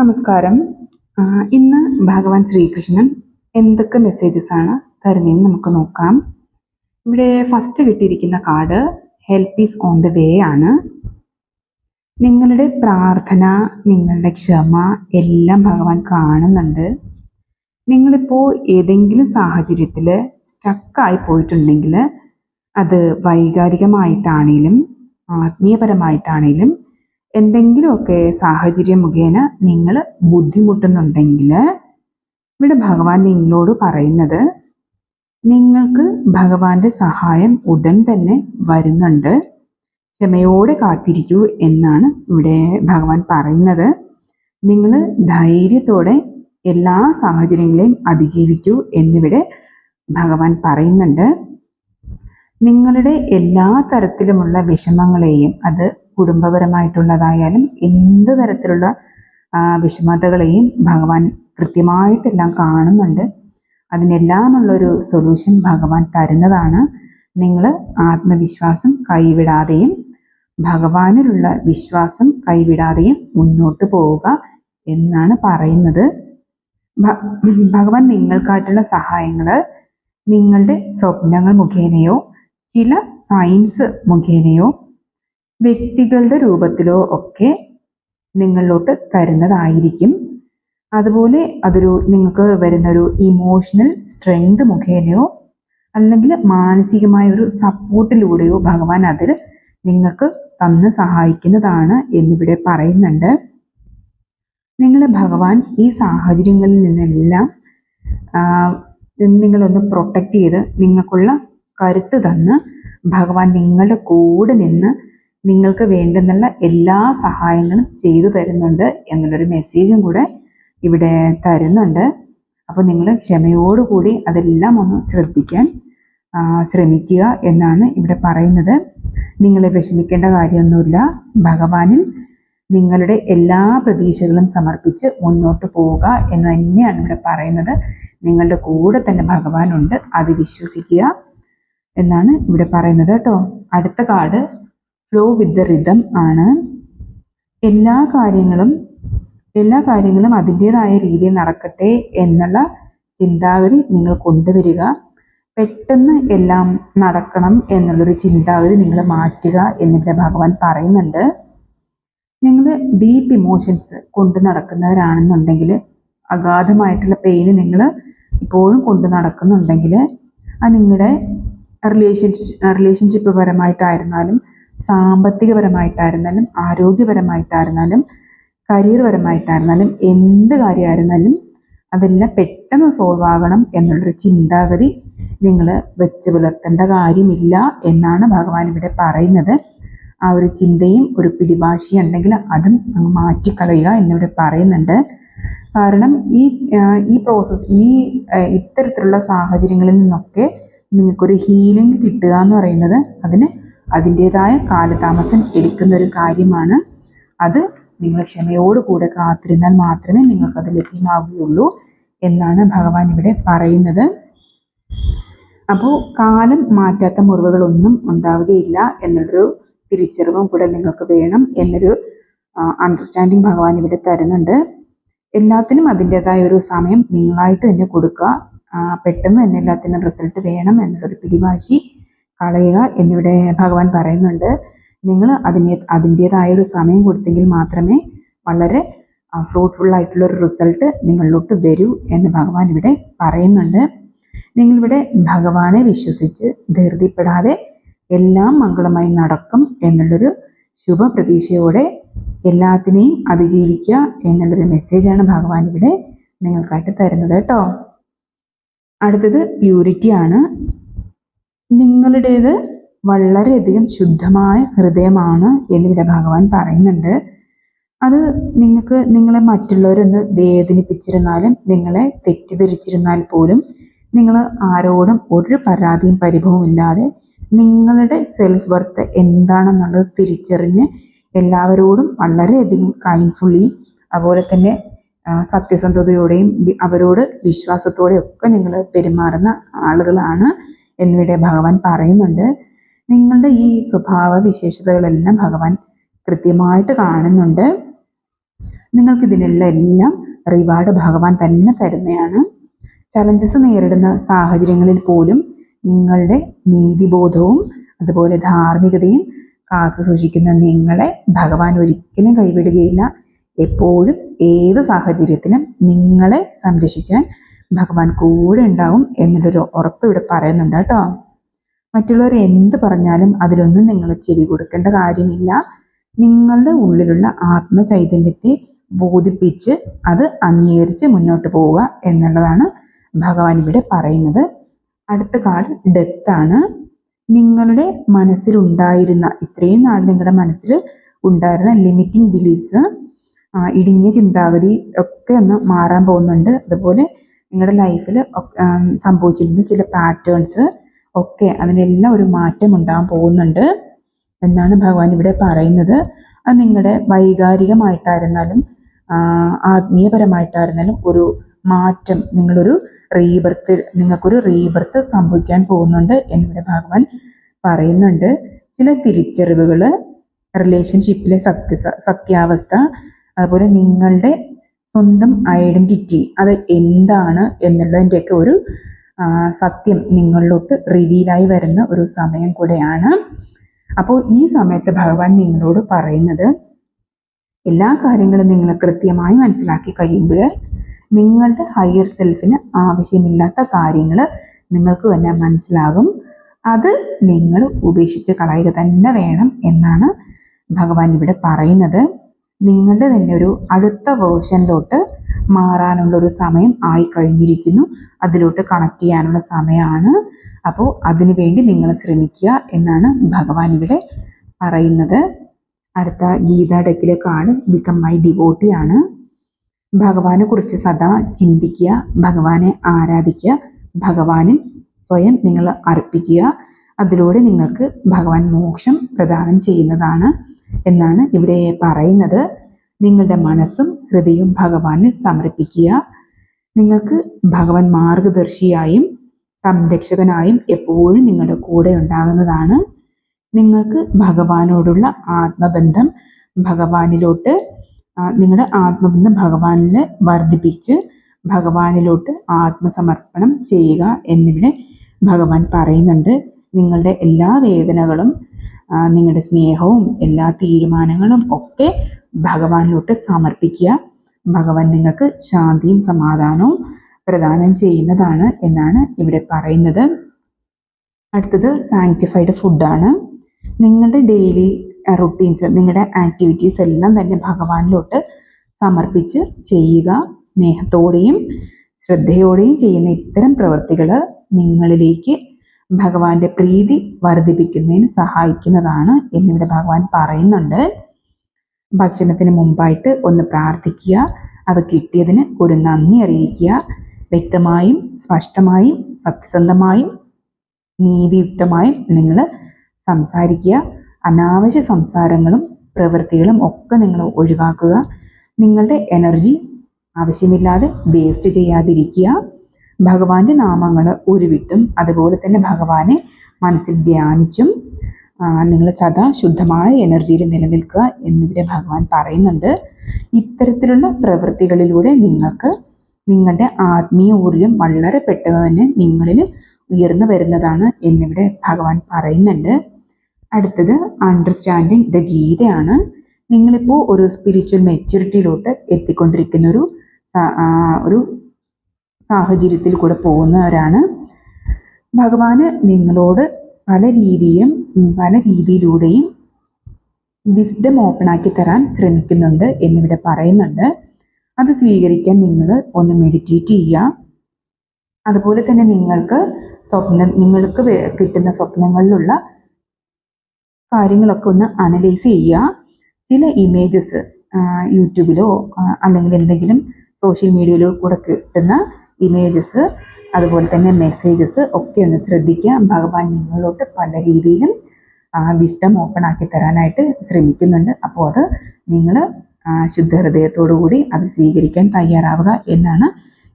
നമസ്കാരം. ഇന്ന് ഭഗവാൻ ശ്രീകൃഷ്ണൻ എന്തൊക്കെ മെസ്സേജസ് ആണ് തരുന്നതെന്ന് നമുക്ക് നോക്കാം. ഇവിടെ ഫസ്റ്റ് കിട്ടിയിരിക്കുന്ന card help is on the way ആണ്. നിങ്ങളുടെ പ്രാർത്ഥന നിങ്ങളുടെ ക്ഷമ എല്ലാം ഭഗവാൻ കാണുന്നുണ്ട്. നിങ്ങളിപ്പോൾ ഏതെങ്കിലും സാഹചര്യത്തിൽ സ്റ്റക്കായി പോയിട്ടുണ്ടെങ്കിൽ അത് വൈകാരികമായിട്ടാണെങ്കിലും ആത്മീയപരമായിട്ടാണേലും എന്തെങ്കിലുമൊക്കെ സാഹചര്യം മുഖേന നിങ്ങൾ ബുദ്ധിമുട്ടുന്നുണ്ടെങ്കിൽ ഇവിടെ ഭഗവാൻ നിങ്ങളോട് പറയുന്നത് നിങ്ങൾക്ക് ഭഗവാന്റെ സഹായം ഉടൻ തന്നെ വരുന്നുണ്ട്. ക്ഷമയോടെ കാത്തിരിക്കൂ എന്നാണ് ഇവിടെ ഭഗവാൻ പറയുന്നത്. നിങ്ങൾ ധൈര്യത്തോടെ എല്ലാ സാഹചര്യങ്ങളെയും അതിജീവിക്കൂ എന്നിവിടെ ഭഗവാൻ പറയുന്നുണ്ട്. നിങ്ങളുടെ എല്ലാ തരത്തിലുമുള്ള വിഷമങ്ങളെയും അത് കുടുംബപരമായിട്ടുള്ളതായാലും എന്ത് തരത്തിലുള്ള വിഷമതകളെയും ഭഗവാൻ കൃത്യമായിട്ടെല്ലാം കാണുന്നുണ്ട്. അതിനെല്ലാമുള്ളൊരു സൊല്യൂഷൻ ഭഗവാൻ തരുന്നതാണ്. നിങ്ങൾ ആത്മവിശ്വാസം കൈവിടാതെയും ഭഗവാനിലുള്ള വിശ്വാസം കൈവിടാതെയും മുന്നോട്ട് പോവുക എന്നാണ് പറയുന്നത്. ഭഗവാൻ നിങ്ങൾക്കായിട്ടുള്ള സഹായങ്ങൾ നിങ്ങളുടെ സ്വപ്നങ്ങൾ മുഖേനയോ ചില സയൻസ് മുഖേനയോ വ്യക്തികളുടെ രൂപത്തിലോ ഒക്കെ നിങ്ങളിലോട്ട് തരുന്നതായിരിക്കും. അതുപോലെ അതൊരു നിങ്ങൾക്ക് വരുന്നൊരു ഇമോഷണൽ സ്ട്രെങ്ത് മുഖേനയോ അല്ലെങ്കിൽ മാനസികമായ ഒരു സപ്പോർട്ടിലൂടെയോ ഭഗവാൻ അതിൽ നിങ്ങൾക്ക് തന്ന് സഹായിക്കുന്നതാണ് എന്നിവിടെ പറയുന്നുണ്ട്. നിങ്ങളെ ഭഗവാൻ ഈ സാഹചര്യങ്ങളിൽ നിന്നെല്ലാം നിങ്ങളൊന്ന് പ്രൊട്ടക്റ്റ് ചെയ്ത് നിങ്ങൾക്കുള്ള കരുത്ത് തന്ന് ഭഗവാൻ നിങ്ങളുടെ കൂടെ നിന്ന് നിങ്ങൾക്ക് വേണ്ടുന്നുള്ള എല്ലാ സഹായങ്ങളും ചെയ്തു തരുന്നുണ്ട് എന്നുള്ളൊരു മെസ്സേജും കൂടെ ഇവിടെ തരുന്നുണ്ട്. അപ്പോൾ നിങ്ങൾ ക്ഷമയോടുകൂടി അതെല്ലാം ഒന്ന് ശ്രദ്ധിക്കാൻ ശ്രമിക്കുക എന്നാണ് ഇവിടെ പറയുന്നത്. നിങ്ങളെ വിഷമിക്കേണ്ട കാര്യമൊന്നുമില്ല. ഭഗവാനിൽ നിങ്ങളുടെ എല്ലാ പ്രതീക്ഷകളും സമർപ്പിച്ച് മുന്നോട്ട് പോവുക എന്ന് തന്നെയാണ് ഇവിടെ പറയുന്നത്. നിങ്ങളുടെ കൂടെ തന്നെ ഭഗവാനുണ്ട്. അത് വിശ്വസിക്കുക എന്നാണ് ഇവിടെ പറയുന്നത് കേട്ടോ. അടുത്ത card. Flow with the rhythm ആണ്. എല്ലാ കാര്യങ്ങളും എല്ലാ കാര്യങ്ങളും അതിന്റെതായ രീതിയിൽ നടക്കട്ടെ എന്നുള്ള ചിന്താഗതി നിങ്ങൾ കൊണ്ടുവരിക. പെട്ടെന്ന് എല്ലാം നടക്കണം എന്നുള്ളൊരു ചിന്താഗതി നിങ്ങൾ മാറ്റുക എന്നിവിടെ ഭഗവാൻ പറയുന്നുണ്ട്. നിങ്ങൾ ഡീപ്പ് ഇമോഷൻസ് കൊണ്ട് നടക്കുന്നവരാണെന്നുണ്ടെങ്കിൽ അഗാധമായിട്ടുള്ള പെയിന് നിങ്ങൾ ഇപ്പോഴും കൊണ്ട് നടക്കുന്നുണ്ടെങ്കിൽ അത് നിങ്ങളുടെ റിലേഷൻഷിപ്പ് റിലേഷൻഷിപ്പ് പരമായിട്ടായിരുന്നാലും സാമ്പത്തികപരമായിട്ടായിരുന്നാലും ആരോഗ്യപരമായിട്ടായിരുന്നാലും കരിയർ പരമായിട്ടായിരുന്നാലും എന്ത് കാര്യമായിരുന്നാലും അതെല്ലാം പെട്ടെന്ന് സോൾവ് ആകണം എന്നുള്ളൊരു ചിന്താഗതി നിങ്ങൾ വെച്ച് പുലർത്തേണ്ട കാര്യമില്ല എന്നാണ് ഭഗവാൻ ഇവിടെ പറയുന്നത്. ആ ഒരു ചിന്തയും ഒരു പിടിവാശി ഉണ്ടെങ്കിൽ അതും മാറ്റിക്കളയുക എന്നിവിടെ പറയുന്നുണ്ട്. കാരണം ഈ ഈ പ്രോസസ് ഈ ഇത്തരത്തിലുള്ള സാഹചര്യങ്ങളിൽ നിന്നൊക്കെ നിങ്ങൾക്കൊരു ഹീലിംഗ് കിട്ടുക എന്ന് പറയുന്നത് അതിന് അതിന്റേതായ കാലതാമസം എടുക്കുന്ന ഒരു കാര്യമാണ്. അത് നിങ്ങൾ ക്ഷമയോടുകൂടെ കാത്തിരുന്നാൽ മാത്രമേ നിങ്ങൾക്കത് ലഭ്യമാവുകയുള്ളൂ എന്നാണ് ഭഗവാൻ ഇവിടെ പറയുന്നത്. അപ്പോൾ കാലം മാറ്റാത്ത മുറിവുകളൊന്നും ഉണ്ടാവുകയില്ല എന്നൊരു തിരിച്ചറിവും കൂടെ നിങ്ങൾക്ക് വേണം എന്നൊരു അണ്ടർസ്റ്റാൻഡിങ് ഭഗവാൻ ഇവിടെ തരുന്നുണ്ട്. എല്ലാത്തിനും അതിന്റെതായ ഒരു സമയം നിങ്ങളായിട്ട് തന്നെ കൊടുക്കുക. പെട്ടെന്ന് തന്നെ എല്ലാത്തിനും റിസൾട്ട് വേണം എന്നുള്ളൊരു പിടിവാശി കളയുക എന്നിവിടെ ഭഗവാൻ പറയുന്നുണ്ട്. നിങ്ങൾ അതിന് അതിന്റേതായ ഒരു സമയം കൊടുത്തെങ്കിൽ മാത്രമേ വളരെ ഫ്രൂട്ട്ഫുൾ ആയിട്ടുള്ള ഒരു റിസൾട്ട് നിങ്ങളിലോട്ട് വരൂ എന്ന് ഭഗവാൻ ഇവിടെ പറയുന്നുണ്ട്. നിങ്ങളിവിടെ ഭഗവാനെ വിശ്വസിച്ച് ധൃതിപ്പെടാതെ എല്ലാം മംഗളമായി നടക്കും എന്നുള്ളൊരു ശുഭപ്രതീക്ഷയോടെ എല്ലാത്തിനെയും അതിജീവിക്കുക എന്നുള്ളൊരു മെസ്സേജാണ് ഭഗവാൻ ഇവിടെ നിങ്ങൾക്കായിട്ട് തരുന്നത് കേട്ടോ. അടുത്തത് പ്യൂരിറ്റി ആണ്. നിങ്ങളുടേത് വളരെയധികം ശുദ്ധമായ ഹൃദയമാണ് എന്നിവിടെ ഭഗവാൻ പറയുന്നുണ്ട്. അത് നിങ്ങൾക്ക് നിങ്ങളെ മറ്റുള്ളവരൊന്ന് വേദനിപ്പിച്ചിരുന്നാലും നിങ്ങളെ തെറ്റിദ്ധരിച്ചിരുന്നാൽ പോലും നിങ്ങൾ ആരോടും ഒരു പരാതിയും പരിഭവവും ഇല്ലാതെ നിങ്ങളുടെ സെൽഫ് വർത്ത് എന്താണെന്നുള്ളത് തിരിച്ചറിഞ്ഞ് എല്ലാവരോടും വളരെയധികം കൈൻഡ്ഫുള്ളി അതുപോലെ തന്നെ സത്യസന്ധതയോടെയും അവരോട് വിശ്വാസത്തോടെയൊക്കെ നിങ്ങൾ പെരുമാറുന്ന ആളുകളാണ്. എന്നിവിടെ ഭഗവാൻ പറയുന്നുണ്ട്. നിങ്ങളുടെ ഈ സ്വഭാവ വിശേഷതകളെല്ലാം ഭഗവാൻ കൃത്യമായിട്ട് കാണുന്നുണ്ട്. നിങ്ങൾക്ക് ഇതിനുള്ള എല്ലാം റിവാർഡ് ഭഗവാൻ തന്നെ തരുന്നതാണ്. ചലഞ്ചസ് നേരിടുന്ന സാഹചര്യങ്ങളിൽ പോലും നിങ്ങളുടെ നീതിബോധവും അതുപോലെ ധാർമ്മികതയും കാത്തു സൂക്ഷിക്കുന്ന നിങ്ങളെ ഭഗവാൻ ഒരിക്കലും കൈവിടുകയില്ല. എപ്പോഴും ഏത് സാഹചര്യത്തിലും നിങ്ങളെ സംരക്ഷിക്കാൻ ഭഗവാൻ കൂടെ ഉണ്ടാവും എന്നുള്ളൊരു ഉറപ്പ് ഇവിടെ പറയുന്നുണ്ട് കേട്ടോ. മറ്റുള്ളവർ എന്ത് പറഞ്ഞാലും അതിലൊന്നും നിങ്ങൾ ചെവി കൊടുക്കേണ്ട കാര്യമില്ല. നിങ്ങളുടെ ഉള്ളിലുള്ള ആത്മചൈതന്യത്തെ ബോധിപ്പിച്ച് അത് അംഗീകരിച്ച് മുന്നോട്ട് പോവുക എന്നുള്ളതാണ് ഭഗവാൻ ഇവിടെ പറയുന്നത്. അടുത്ത കാർഡ് ഡെത്ത് ആണ്. നിങ്ങളുടെ മനസ്സിലുണ്ടായിരുന്ന ഇത്രയും നാൾ നിങ്ങളുടെ മനസ്സിൽ ഉണ്ടായിരുന്ന ലിമിറ്റിംഗ് ബിലീഫ്സ് ഇടുങ്ങിയ ചിന്താഗതി ഒക്കെ ഒന്ന് മാറാൻ പോകുന്നുണ്ട്. അതുപോലെ നിങ്ങളുടെ ലൈഫിൽ സംഭവിച്ചിരുന്ന ചില പാറ്റേൺസ് ഒക്കെ അതിനെല്ലാം ഒരു മാറ്റം ഉണ്ടാകാൻ പോകുന്നുണ്ട് എന്നാണ് ഭഗവാൻ ഇവിടെ പറയുന്നത്. അത് നിങ്ങളുടെ വൈകാരികമായിട്ടായിരുന്നാലും ആത്മീയപരമായിട്ടായിരുന്നാലും ഒരു മാറ്റം നിങ്ങളൊരു റീബർത്ത് നിങ്ങൾക്കൊരു റീബർത്ത് സംഭവിക്കാൻ പോകുന്നുണ്ട് എന്നിവിടെ ഭഗവാൻ പറയുന്നുണ്ട്. ചില തിരിച്ചറിവുകൾ റിലേഷൻഷിപ്പിലെ സത്യ സത്യാവസ്ഥ അതുപോലെ നിങ്ങളുടെ സ്വന്തം ഐഡന്റിറ്റി അത് എന്താണ് എന്നുള്ളതിന്റെയൊക്കെ ഒരു സത്യം നിങ്ങളിലോട്ട് റിവീലായി വരുന്ന ഒരു സമയം കൂടെയാണ്. അപ്പോൾ ഈ സമയത്ത് ഭഗവാൻ നിങ്ങളോട് പറയുന്നത് എല്ലാ കാര്യങ്ങളും നിങ്ങൾ കൃത്യമായി മനസ്സിലാക്കി കഴിയുമ്പോൾ നിങ്ങളുടെ ഹയർ സെൽഫിന് ആവശ്യമില്ലാത്ത കാര്യങ്ങൾ നിങ്ങൾക്ക് തന്നെ മനസ്സിലാകും. അത് നിങ്ങൾ ഉപേക്ഷിച്ച് കളയുക തന്നെ വേണം എന്നാണ് ഭഗവാൻ ഇവിടെ പറയുന്നത്. നിങ്ങളുടെ തന്നെ ഒരു അടുത്ത വേർഷനിലോട്ട് മാറാനുള്ള ഒരു സമയം ആയി കഴിഞ്ഞിരിക്കുന്നു. അതിലോട്ട് കണക്ട് ചെയ്യാനുള്ള സമയമാണ് അപ്പോൾ അതിനു വേണ്ടി നിങ്ങൾ ശ്രമിക്കുക എന്നാണ് ഭഗവാൻ ഇവിടെ പറയുന്നത്. അടുത്ത ഗീത ഡെക്കിലെ കാർഡ് ബിക്കം മൈ ഡിവോട്ടി ആണ്. ഭഗവാനെ കുറിച്ച് സദാ ചിന്തിക്കുക ഭഗവാനെ ആരാധിക്കുക ഭഗവാനിൽ സ്വയം നിങ്ങൾ അർപ്പിക്കുക. അതിലൂടെ നിങ്ങൾക്ക് ഭഗവാൻ മോക്ഷം പ്രദാനം ചെയ്യുന്നതാണ്. എന്നാണ് ഇവിടെ പറയുന്നത്. നിങ്ങളുടെ മനസ്സും ഹൃദയവും ഭഗവാനിൽ സമർപ്പിക്കുക. നിങ്ങൾക്ക് ഭഗവാൻ മാർഗദർശിയായും സംരക്ഷകനായും എപ്പോഴും നിങ്ങളുടെ കൂടെ ഉണ്ടാകുന്നതാണ്. നിങ്ങൾക്ക് ഭഗവാനോടുള്ള ആത്മബന്ധം ഭഗവാനിലോട്ട് നിങ്ങളുടെ ആത്മബന്ധം ഭഗവാനിൽ വർദ്ധിപ്പിച്ച് ഭഗവാനിലോട്ട് ആത്മസമർപ്പണം ചെയ്യുക എന്നിവിടെ ഭഗവാൻ പറയുന്നുണ്ട്. നിങ്ങളുടെ എല്ലാ വേദനകളും നിങ്ങളുടെ സ്നേഹവും എല്ലാ തീരുമാനങ്ങളും ഒക്കെ ഭഗവാനിലോട്ട് സമർപ്പിക്കുക. ഭഗവാൻ നിങ്ങൾക്ക് ശാന്തിയും സമാധാനവും പ്രദാനം ചെയ്യുന്നതാണ് എന്നാണ് ഇവിടെ പറയുന്നത്. അടുത്തത് സാങ്ക്ടിഫൈഡ് ഫുഡാണ് നിങ്ങളുടെ ഡെയിലി റുട്ടീൻസ് നിങ്ങളുടെ ആക്ടിവിറ്റീസ് എല്ലാം തന്നെ ഭഗവാനിലോട്ട് സമർപ്പിച്ച് ചെയ്യുക. സ്നേഹത്തോടെയും ശ്രദ്ധയോടെയും ചെയ്യുന്ന ഇത്തരം പ്രവൃത്തികൾ നിങ്ങളിലേക്ക് ഭഗവാന്റെ പ്രീതി വർദ്ധിപ്പിക്കുന്നതിന് സഹായിക്കുന്നതാണ് എന്നിവിടെ ഭഗവാൻ പറയുന്നുണ്ട്. ഭക്ഷണത്തിന് മുമ്പായിട്ട് ഒന്ന് പ്രാർത്ഥിക്കുക അത് കിട്ടിയതിന് ഒരു നന്ദി അറിയിക്കുക. വ്യക്തമായും സ്പഷ്ടമായും സത്യസന്ധമായും നീതിയുക്തമായും നിങ്ങൾ സംസാരിക്കുക. അനാവശ്യ സംസാരങ്ങളും പ്രവൃത്തികളും ഒക്കെ നിങ്ങൾ ഒഴിവാക്കുക. നിങ്ങളുടെ എനർജി ആവശ്യമില്ലാതെ വേസ്റ്റ് ചെയ്യാതിരിക്കുക. ഭഗവാന്റെ നാമങ്ങൾ ഉരുവിട്ടും അതുപോലെ തന്നെ ഭഗവാനെ മനസ്സിൽ ധ്യാനിച്ചും നിങ്ങൾ സദാ ശുദ്ധമായ എനർജിയിൽ നിലനിൽക്കുക എന്നിവിടെ ഭഗവാൻ പറയുന്നുണ്ട്. ഇത്തരത്തിലുള്ള പ്രവൃത്തികളിലൂടെ നിങ്ങൾക്ക് നിങ്ങളുടെ ആത്മീയ ഊർജം വളരെ പെട്ടെന്ന് തന്നെ നിങ്ങളിൽ ഉയർന്നു വരുന്നതാണ് എന്നിവിടെ ഭഗവാൻ പറയുന്നുണ്ട്. അടുത്തത് അണ്ടർസ്റ്റാൻഡിങ് ദ ഗീതയാണ്. നിങ്ങളിപ്പോൾ ഒരു സ്പിരിച്വൽ മെച്യൂരിറ്റിയിലോട്ട് എത്തിക്കൊണ്ടിരിക്കുന്ന ഒരു ഒരു സാഹചര്യത്തിൽ കൂടെ പോകുന്നവരാണ്. ഭഗവാന് നിങ്ങളോട് പല രീതിയും പല രീതിയിലൂടെയും വിസ്ഡം ഓപ്പണാക്കി തരാൻ ശ്രമിക്കുന്നുണ്ട് എന്നിവിടെ പറയുന്നുണ്ട്. അത് സ്വീകരിക്കാൻ നിങ്ങൾ ഒന്ന് മെഡിറ്റേറ്റ് ചെയ്യുക. അതുപോലെ തന്നെ നിങ്ങൾക്ക് സ്വപ്നം നിങ്ങൾക്ക് കിട്ടുന്ന സ്വപ്നങ്ങളിലുള്ള കാര്യങ്ങളൊക്കെ ഒന്ന് അനലൈസ് ചെയ്യുക. ചില ഇമേജസ് യൂട്യൂബിലോ അല്ലെങ്കിൽ എന്തെങ്കിലും സോഷ്യൽ മീഡിയയിലോ കൂടെ കിട്ടുന്ന ഇമേജസ് അതുപോലെ തന്നെ മെസ്സേജസ് ഒക്കെ ഒന്ന് ശ്രദ്ധിക്കുക. ഭഗവാൻ നിങ്ങളോട്ട് പല രീതിയിലും ആ വിസ്ഡം ഓപ്പൺ ആക്കി തരാനായിട്ട് ശ്രമിക്കുന്നുണ്ട്. അപ്പോൾ അത് നിങ്ങൾ ശുദ്ധ ഹൃദയത്തോടു കൂടി അത് സ്വീകരിക്കാൻ തയ്യാറാവുക എന്നാണ്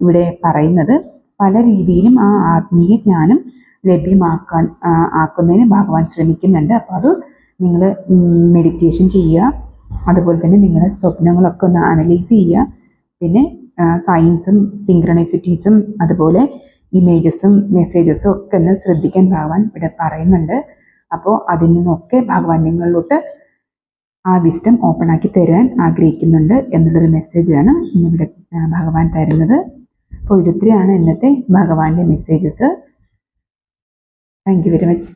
ഇവിടെ പറയുന്നത്. പല രീതിയിലും ആ ആത്മീയ ജ്ഞാനം ലഭ്യമാക്കാൻ ആക്കുന്നതിന് ഭഗവാൻ ശ്രമിക്കുന്നുണ്ട്. അപ്പോൾ അത് നിങ്ങൾ മെഡിറ്റേഷൻ ചെയ്യുക. അതുപോലെ തന്നെ നിങ്ങളുടെ സ്വപ്നങ്ങളൊക്കെ ഒന്ന് അനലൈസ് ചെയ്യുക. പിന്നെ സയൻസും സിങ്ക്രണൈസിറ്റീസും അതുപോലെ ഇമേജസും മെസ്സേജസും ഒക്കെ ഒന്ന് ശ്രദ്ധിക്കാൻ ഭഗവാൻ ഇവിടെ പറയുന്നുണ്ട്. അപ്പോൾ അതിൽ നിന്നൊക്കെ ഭഗവാൻ നിങ്ങളിലോട്ട് ആ വിസ്റ്റം ഓപ്പൺ ആക്കി തരാൻ ആഗ്രഹിക്കുന്നുണ്ട് എന്നുള്ളൊരു മെസ്സേജാണ് ഇന്നിവിടെ ഭഗവാൻ തരുന്നത്. അപ്പോൾ ഇതൊത്തിരിയാണ് ഇന്നത്തെ ഭഗവാന്റെ messages thank you very much